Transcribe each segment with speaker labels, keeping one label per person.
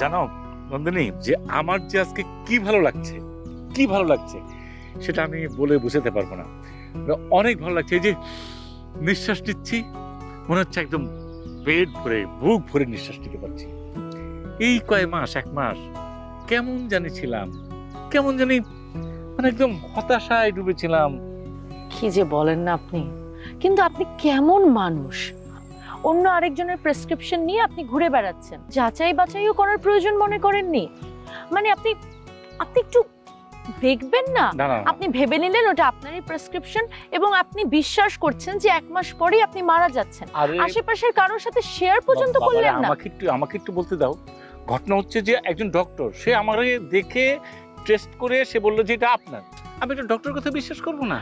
Speaker 1: জানো, নন্দিনী, যে আমার যে আজকে কি ভালো লাগছে, কি ভালো লাগছে, সেটা আমি বলে বুঝাতে পারব না। অনেক ভালো লাগছে, এই যে নিঃশ্বাস নিচ্ছি, মনে হচ্ছে একদম পেট ভরে, বুক ভরে নিঃশ্বাস নিতে পারছি। এই কয় মাস, এক মাস, কেমন জানি ছিলাম, কেমন জানি মানে একদম হতাশায় ডুবেছিলাম।
Speaker 2: কি যে বলেন না আপনি, কিন্তু আপনি কেমন মানুষ? অন্য আরেকজনের প্রেসক্রিপশন নিয়ে আপনি ঘুরে বেড়াচ্ছেন। যাচাই বাছাইও করার প্রয়োজন মনে করেননি? মানে আপনি আপনি একটু দেখবেন না। আপনি ভেবে নিলেন ওটা আপনারই প্রেসক্রিপশন এবং আপনি বিশ্বাস করছেন যে এক মাস পরেই আপনি মারা যাচ্ছেন। আশেপাশের কারোর সাথে শেয়ার পর্যন্ত করলেন না।
Speaker 1: আমাকে একটু আমাকে একটু বলতে দাও। ঘটনা হচ্ছে যে একজন ডক্টর সে আমাকে দেখে টেস্ট করে সে বলল যে এটা আপনার। আমি এটা ডক্টর কথা বিশ্বাস করব না।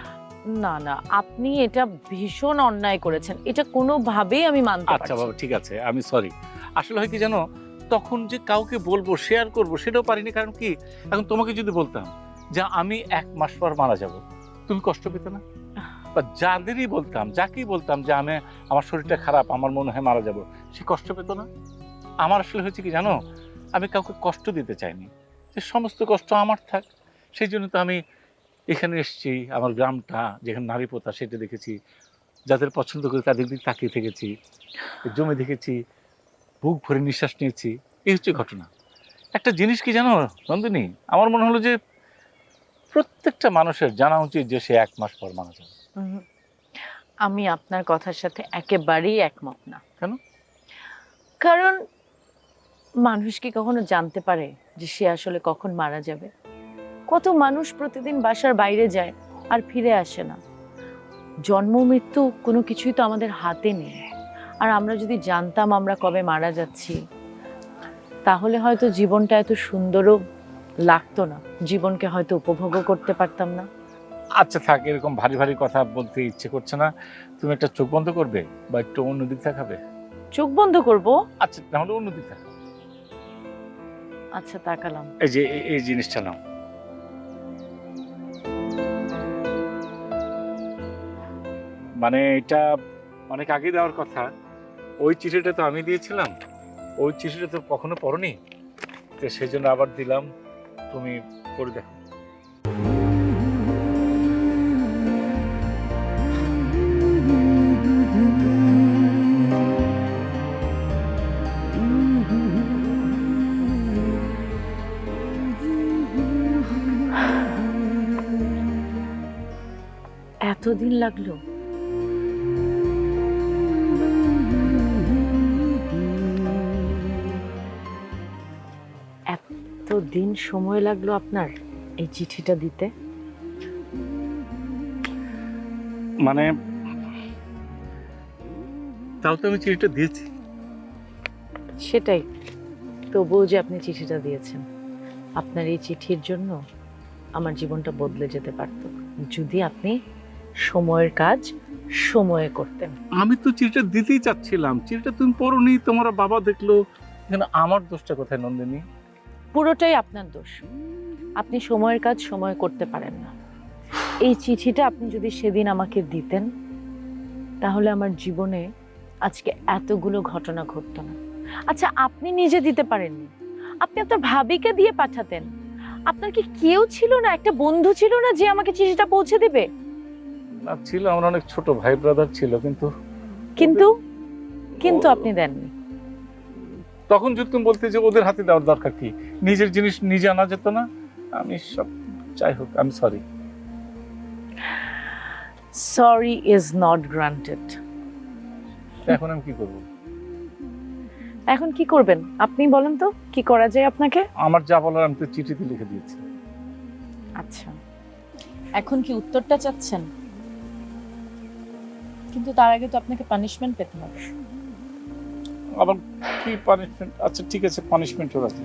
Speaker 2: না না আপনি এটা ভীষণ অন্যায় করেছেন। এটা কোনোভাবেই আমি মানতে পারছি
Speaker 1: আচ্ছা
Speaker 2: পারছি
Speaker 1: বাবা ঠিক আছে আমি সরি আসলে হয় কি জানো তখন যে কাউকে বলব শেয়ার করব সেটাও পারিনি। কারণ কি? এখন তোমাকে যদি বলতাম যে আমি এক মাস পর মারা যাব তুমি কষ্ট পেতে না? বা যাদেরই বলতাম যাকেই বলতাম যে আমি আমার শরীরটা খারাপ আমার মনে হয় মারা যাব সে কষ্ট পেত না? আমার আসলে হয়েছে কি জানো আমি কাউকে কষ্ট দিতে চাইনি। যে সমস্ত কষ্ট আমার থাক সেই জন্য তো আমি এখানে এসেছি আমার গ্রামটা যেখানে নারী পোতা সেটা দেখেছি। যাদের পছন্দ করি তাদের দিকে তাকিয়ে থেকেছি জমি দেখেছি বুক ভরে নিঃশ্বাস নিয়েছি। এই হচ্ছে ঘটনা। একটা জিনিস কি জানো নন্দিনী? আমার মনে হলো যে প্রত্যেকটা মানুষের জানা উচিত যে সে এক মাস পর মারা যাবে।
Speaker 2: আমি আপনার কথার সাথে একেবারেই একমত না।
Speaker 1: কেন?
Speaker 2: কারণ মানুষ কি কখনো জানতে পারে যে সে আসলে কখন মারা যাবে? কত মানুষ প্রতিদিন বাসার বাইরে যায় আর ফিরে আসে না। জন্ম মৃত্যু কোনো কিছুই তো আমাদের হাতে নেই। আর আমরা যদি জানতাম আমরা কবে মারা যাচ্ছি তাহলে হয়তো জীবনটা এত সুন্দরও লাগতো না। জীবনকে হয়তো উপভোগও করতে পারতাম না।
Speaker 1: আচ্ছা থাক এরকম ভারী ভারী কথা বলতে ইচ্ছে করছে না। তুমি একটা চোখ বন্ধ করবে বা একটু অন্যদিক দেখাবে?
Speaker 2: চোখ বন্ধ করব?
Speaker 1: আচ্ছা তাহলে অন্যদিক
Speaker 2: আচ্ছা তাকালাম।
Speaker 1: এই যে এই- এই জিনিসটা নাও। মানে এটা অনেক আগে দেওয়ার কথা। ওই চিঠিটা তো আমি দিয়েছিলাম। ওই চিঠিটা তো কখনো পড়নি। তো সেই জন্য আবার দিলাম। তুমি পড়ে দেখো।
Speaker 2: এতদিন লাগল। এতদিন সময় লাগল আপনার এই চিঠিটা দিতে?
Speaker 1: মানে তাও তো আমি চিঠিটা দিয়েছি।
Speaker 2: সেটাই তবুও যে আপনি চিঠিটা দিয়েছেন আপনার এই চিঠির জন্য আমার জীবনটা বদলে যেতে পারত। যদি আপনি সময়ের কাজ সময়ে করতেন।
Speaker 1: আমি তো চিঠিটা দিতেই চাচ্ছিলাম। চিঠিটা তুমি পড়োনি তোমার বাবা দেখল। এখানে আমার দোষটা কোথায় নন্দিনী?
Speaker 2: পুরোটাই আপনার দোষ। আপনি সময়ের কাজ সময় করতে পারেন না। এই চিঠিটা আপনি যদি সেদিন আমাকে দিতেন তাহলে আমার জীবনে আজকে এতগুলো ঘটনা ঘটতো না। আচ্ছা আপনি নিজে দিতে পারেননি। আপনি আপনার ভাবিকে দিয়ে পাঠাতেন। আপনার কি কেউ ছিল না একটা বন্ধু ছিল না যে আমাকে চিঠিটা পৌঁছে দেবে?
Speaker 1: না ছিল আমার অনেক ছোট ভাই ব্রাদার ছিল কিন্তু
Speaker 2: কিন্তু কিন্তু আপনি দেননি।
Speaker 1: তখন যদি তুমি বলতে যে ওদের হাতে দেওয়ার দরকার কি? নিজের জিনিস নিজে আনা যেত না? আমি সব যাই হোক আমি sorry
Speaker 2: sorry is not granted
Speaker 1: এখন আমি কি করব?
Speaker 2: এখন কি করবেন? আপনি বলেন তো কি করা যায় আপনাকে?
Speaker 1: আমার যা বলার আমি তো চিঠিতে লিখে দিয়েছি।
Speaker 2: আচ্ছা। এখন কি উত্তরটা চাচ্ছেন? কিন্তু তার আগে তো আপনাকে পানিশমেন্ট পেতে হবে।
Speaker 1: আবার কি পানিশমেন্ট আচ্ছা ঠিক আছে পানিশমেন্ট আছে